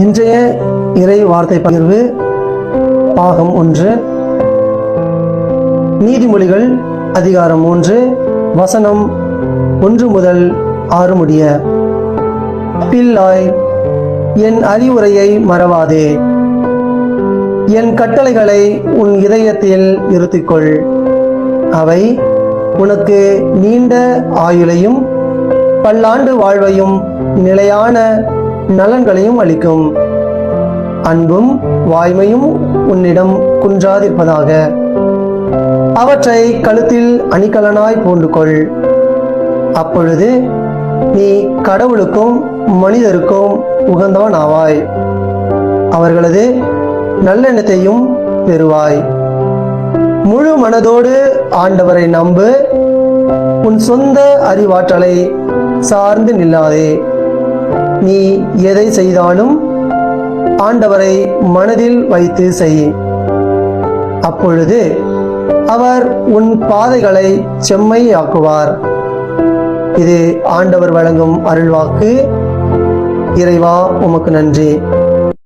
இன்றைய இறை வார்த்தை பகிர்வு பாகம் ஒன்று. நீதிமொழிகள் அதிகாரம் மூன்று. வசனம் ஒன்று முதல் ஆறு முடிய பில்லாய் என் அறிவுரையை மறவாதே. என் கட்டளைகளை உன் இதயத்தில் இருத்திக்கொள் அவை உனக்கு நீண்ட ஆயுளையும் பல்லாண்டு வாழ்வையும் நிலையான நலன்களையும் அளிக்கும். அன்பும் வாய்மையும் உன்னிடம் குன்றாதிருப்பதாக. அவற்றை கழுத்தில் அணிகலனாய் பூண்டு கொள் அப்பொழுது நீ கடவுளுக்கும் மனிதருக்கும் உகந்தவன் ஆவாய் அவர்களது நல்லெண்ணத்தையும் பெறுவாய். முழு மனதோடு ஆண்டவரை நம்பு. உன் சொந்த அறிவாற்றலை சார்ந்து நில்லாதே. நீ எதை செய்தாலும் ஆண்டவரை மனதில் வைத்து செய். அப்பொழுது அவர் உன் பாதைகளை செம்மையாக்குவார். இது ஆண்டவர் வழங்கும் அருள்வாக்கு. இறைவா உமக்கு நன்றி.